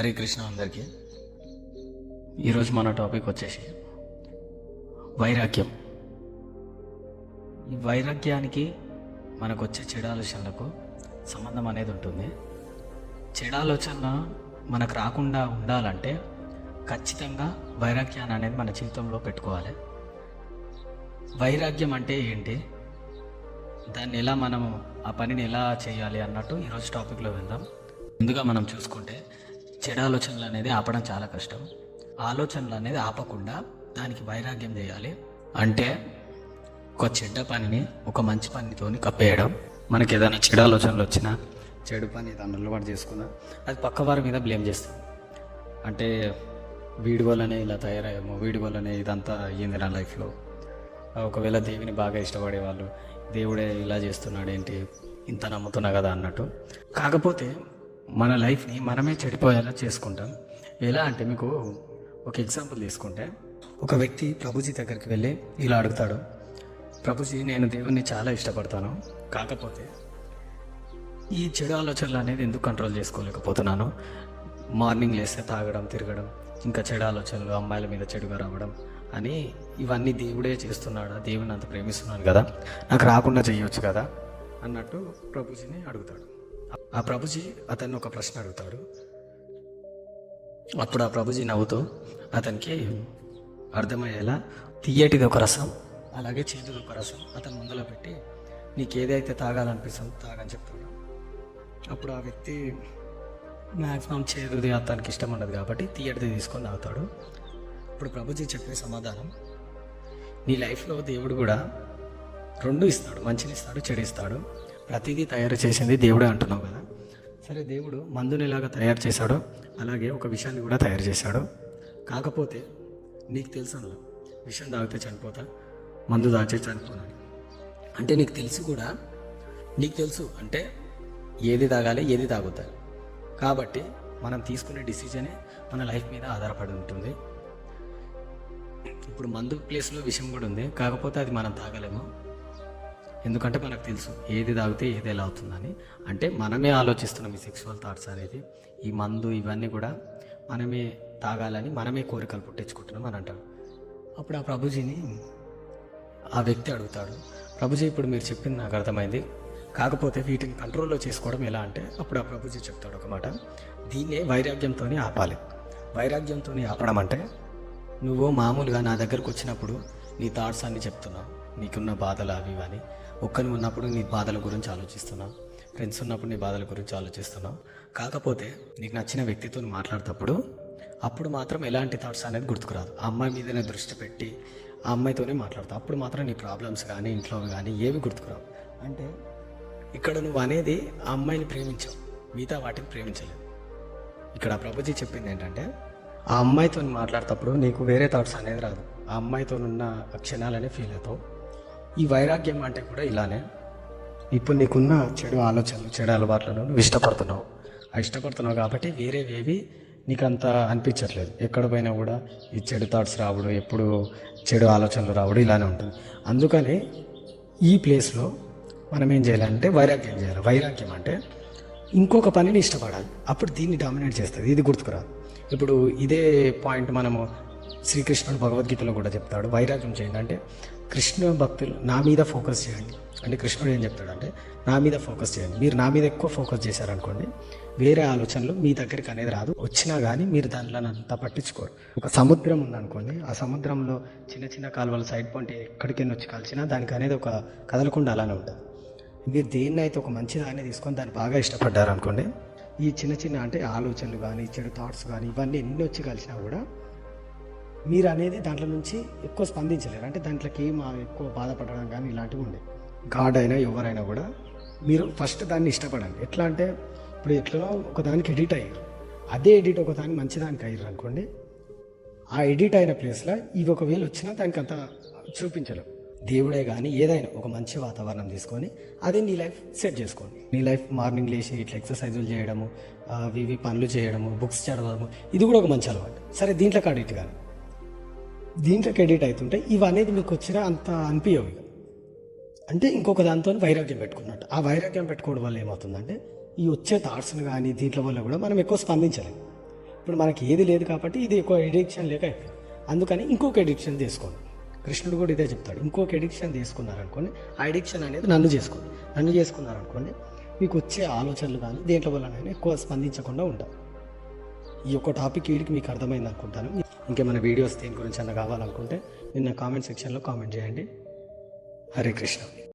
హరే కృష్ణ అందరికీ. ఈరోజు మన టాపిక్ వచ్చేసి వైరాగ్యం. ఈ వైరాగ్యానికి మనకు వచ్చే చెడాలోచనలకు సంబంధం అనేది ఉంటుంది. చెడాలోచన ఆలోచన మనకు రాకుండా ఉండాలంటే ఖచ్చితంగా వైరాగ్యాన్ని అనేది మన జీవితంలో పెట్టుకోవాలి. వైరాగ్యం అంటే ఏంటి? దాన్ని ఎలా మనము ఆ పనిని ఎలా చేయాలి అన్నట్టు ఈరోజు టాపిక్లో వెళ్దాం ముందుగా మనం చూసుకుంటే చెడు ఆలోచనలు అనేది ఆపడం చాలా కష్టం. ఆలోచనలు అనేది ఆపకుండా దానికి వైరాగ్యం చేయాలి. అంటే ఒక చెడ్డ పనిని ఒక మంచి పనితోని కప్పేయడం. మనకి ఏదైనా చెడు ఆలోచనలు వచ్చినా చెడు పని దాన్ని అలవాటు చేసుకున్నా అది పక్క వారి మీద బ్లేమ్ చేస్తాం అంటే వీడి వల్లనే ఇలా తయారయ్యాము వీడి వల్లనే ఇదంతా అయ్యింది నా లైఫ్లో. ఒకవేళ దేవిని బాగా ఇష్టపడే వాళ్ళు దేవుడే ఇలా చేస్తున్నాడు ఏంటి ఇంత నమ్ముతున్నా కదా అన్నట్టు. కాకపోతే మన లైఫ్ని మనమే చెడిపోయేలా చేసుకుంటాం. ఎలా అంటే మీకు ఒక ఎగ్జాంపుల్ తీసుకుంటే ఒక వ్యక్తి ప్రభుజీ దగ్గరికి వెళ్ళి ఇలా అడుగుతాడు ప్రభుజీ నేను దేవుణ్ణి చాలా ఇష్టపడతాను కాకపోతే ఈ చెడు ఆలోచనలు అనేది ఎందుకు కంట్రోల్ చేసుకోలేకపోతున్నాను? మార్నింగ్ లేస్తే తాగడం తిరగడం ఇంకా చెడు ఆలోచనలు అమ్మాయిల మీద చెడుగా రావడం అని ఇవన్నీ దేవుడే చేస్తున్నాడా? దేవుని అంత ప్రేమిస్తున్నాను కదా? నాకు రాకుండా చేయొచ్చు కదా? అన్నట్టు ప్రభుజీని అడుగుతాడు. ఆ ప్రభుజీ అతన్ని ఒక ప్రశ్న అడుగుతాడు. అప్పుడు ఆ ప్రభుజీ నవ్వుతూ అతనికి అర్థమయ్యేలా తీయటిది ఒక రసం అలాగే చేతిది ఒక రసం అతను ముందులో పెట్టి నీకు ఏదైతే తాగాలనిపిస్తుందో తాగని చెప్తాడు అప్పుడు ఆ వ్యక్తి మ్యాక్సిమం చేదుది అతనికి ఇష్టం ఉండదు కాబట్టి తీయటిది తీసుకొని తాగుతాడు ఇప్పుడు ప్రభుజీ చెప్పే సమాధానం నీ లైఫ్లో దేవుడు కూడా రెండు ఇస్తాడు మంచిని ఇస్తాడు చెడు ఇస్తాడు ప్రతిదీ తయారు చేసింది దేవుడే అంటున్నావు కదా? సరే దేవుడు మందుని ఎలాగ తయారు చేశాడో అలాగే ఒక విషయాన్ని కూడా తయారు చేశాడు. కాకపోతే నీకు తెలుసు అందులో విషయం తాగితే చనిపోతా మందు దాచే చనిపోనని అంటే నీకు తెలుసు కూడా నీకు తెలుసు అంటే ఏది తాగాలి ఏది తాగుతా? కాబట్టి మనం తీసుకునే డిసిజనే మన లైఫ్ మీద ఆధారపడి ఉంటుంది. ఇప్పుడు మందు ప్లేస్లో విషయం కూడా ఉంది కాకపోతే అది మనం తాగలేము. ఎందుకంటే మనకు తెలుసు ఏది తాగితే ఏది ఎలా అవుతుందని. అంటే మనమే ఆలోచిస్తున్నాం ఈ సెక్సువల్ థాట్స్ అనేది. ఈ మందు ఇవన్నీ కూడా మనమే తాగాలని మనమే కోరికలు పుట్టించుకుంటున్నాం అని అంటారు. అప్పుడు ఆ ప్రభుజీని ఆ వ్యక్తి అడుగుతాడు ప్రభుజీ ఇప్పుడు మీరు చెప్పింది నాకు అర్థమైంది. కాకపోతే వీటిని కంట్రోల్లో చేసుకోవడం ఎలా అంటే అప్పుడు ఆ ప్రభుజీ చెప్తాడు ఒక మాట. దీన్నే వైరాగ్యంతో ఆపాలి. వైరాగ్యంతో ఆపడం అంటే నువ్వు మామూలుగా నా దగ్గరకు వచ్చినప్పుడు నీ థాట్స్ అన్నీ చెప్తున్నావు. నీకున్న బాధలు అవి ఇవని ఒక్కని ఉన్నప్పుడు నీ బాధల గురించి ఆలోచిస్తున్నావు ఫ్రెండ్స్ ఉన్నప్పుడు నీ బాధల గురించి ఆలోచిస్తున్నావు కాకపోతే నీకు నచ్చిన వ్యక్తితో మాట్లాడేటప్పుడు అప్పుడు మాత్రం ఎలాంటి థాట్స్ అనేది గుర్తుకురాదు. ఆ అమ్మాయి మీదనే దృష్టి పెట్టి ఆ అమ్మాయితోనే మాట్లాడతావు. అప్పుడు మాత్రం నీ ప్రాబ్లమ్స్ కానీ ఇంట్లో కానీ ఏవి గుర్తుకురావు. అంటే ఇక్కడ నువ్వు అనేది ఆ అమ్మాయిని ప్రేమించావు. మిగతా వాటిని ప్రేమించలేదు. ఇక్కడ ప్రభుజీ చెప్పింది ఏంటంటే ఆ అమ్మాయితో మాట్లాడేటప్పుడు నీకు వేరే థాట్స్ అనేది రాదు. ఆ అమ్మాయితో ఉన్న క్షణాలనే ఫీల్ అవుతావు. ఈ వైరాగ్యం అంటే కూడా ఇలానే. ఇప్పుడు నీకున్న చెడు ఆలోచనలు చెడు అలవాట్లను నువ్వు ఇష్టపడుతున్నావు. ఆ ఇష్టపడుతున్నావు కాబట్టి వేరేవేవి నీకు అంత అనిపించట్లేదు. ఎక్కడ పోయినా కూడా ఈ చెడు థాట్స్ రావడం ఎప్పుడు చెడు ఆలోచనలు రావడం ఇలానే ఉంటుంది. అందుకని ఈ ప్లేస్లో మనం ఏం చేయాలంటే వైరాగ్యం చేయాలి. వైరాగ్యం అంటే ఇంకొక పనిని ఇష్టపడాలి. అప్పుడు దీన్ని డామినేట్ చేస్తుంది. ఇది గుర్తుకురాదు ఇప్పుడు ఇదే పాయింట్ మనము శ్రీకృష్ణుడు భగవద్గీతలో కూడా చెప్తాడు. వైరాగ్యం చేయండి అంటే కృష్ణ భక్తులు నా మీద ఫోకస్ చేయండి. అంటే కృష్ణుడు ఏం చెప్తాడంటే నా మీద ఫోకస్ చేయండి. మీరు నా మీద ఎక్కువ ఫోకస్ చేశారనుకోండి వేరే ఆలోచనలు మీ దగ్గరికి అనేది రాదు. వచ్చినా కానీ మీరు దానిలో అంతా పట్టించుకోరు. ఒక సముద్రం ఉందనుకోండి ఆ సముద్రంలో చిన్న చిన్న కాలువల సైడ్ పాయింట్ ఎక్కడికైనా వచ్చి కలిసినా దానికి అనేది ఒక కదలకుండా అలానే ఉంటుంది. మీరు దేన్ని అయితే ఒక మంచి దాన్ని తీసుకొని దాన్ని బాగా ఇష్టపడ్డారు అనుకోండి ఈ చిన్న చిన్న అంటే ఆలోచనలు కానీ చెడు థాట్స్ కానీ ఇవన్నీ ఎన్ని వచ్చి కలిసినా కూడా మీరు అనేది దాంట్లో నుంచి ఎక్కువ స్పందించలేరు. అంటే దాంట్లోకి ఏం ఎక్కువ బాధపడడం కానీ ఇలాంటివి ఉండే గాడ్ అయినా ఎవరైనా కూడా మీరు ఫస్ట్ దాన్ని ఇష్టపడండి. ఎట్లా అంటే ఇప్పుడు ఎట్లా ఒకదానికి ఎడిట్ అయ్యారు. అదే ఎడిట్ ఒకదానికి మంచిదానికి మంచి దానికి అయ్యారు అనుకోండి ఆ ఎడిట్ అయిన ప్లేస్లో ఇవి ఒకవేళ వచ్చినా దానికి అంత చూపించలేం. దేవుడే కానీ ఏదైనా ఒక మంచి వాతావరణం తీసుకొని అదే నీ లైఫ్ సెట్ చేసుకోండి. నీ లైఫ్ మార్నింగ్ లేచి ఇట్లా ఎక్సర్సైజులు చేయడము అవి ఇవి పనులు చేయడము బుక్స్ చదవడము ఇది కూడా ఒక మంచి అలవాటు. సరే దీంట్లో కాడిట్ కానీ దీంట్లోకి ఎడిట్ అవుతుంటే ఇవి అనేది మీకు వచ్చినా అంత అనిపించవు అంటే ఇంకొక దాంతో వైరాగ్యం పెట్టుకున్నట్టు. ఆ వైరాగ్యం పెట్టుకోవడం వల్ల ఏమవుతుందంటే ఈ వచ్చే థాట్స్ని కానీ దీంట్లో వల్ల కూడా మనం ఎక్కువ స్పందించలేం. ఇప్పుడు మనకి ఏది లేదు కాబట్టి ఇది ఎక్కువ ఎడిక్షన్ లేక అయిపోయింది. అందుకని ఇంకొక ఎడిక్షన్ తీసుకోండి. కృష్ణుడు కూడా ఇదే చెప్తాడు. ఇంకొక ఎడిక్షన్ తీసుకున్నారనుకోండి ఆ ఎడిక్షన్ అనేది నన్ను చేసుకోండి. నన్ను చేసుకున్నారనుకోండి మీకు వచ్చే ఆలోచనలు కానీ దేంట్లో వల్లనైనా ఎక్కువ స్పందించకుండా ఉంటారు. ఈ యొక్క టాపిక్ వీడికి మీకు అర్థమైంది అనుకుంటాను. ఇంకేమైనా వీడియోస్ దేని గురించి అన్న కావాలనుకుంటే నిన్న కామెంట్ సెక్షన్లో కామెంట్ చేయండి. హరే కృష్ణ.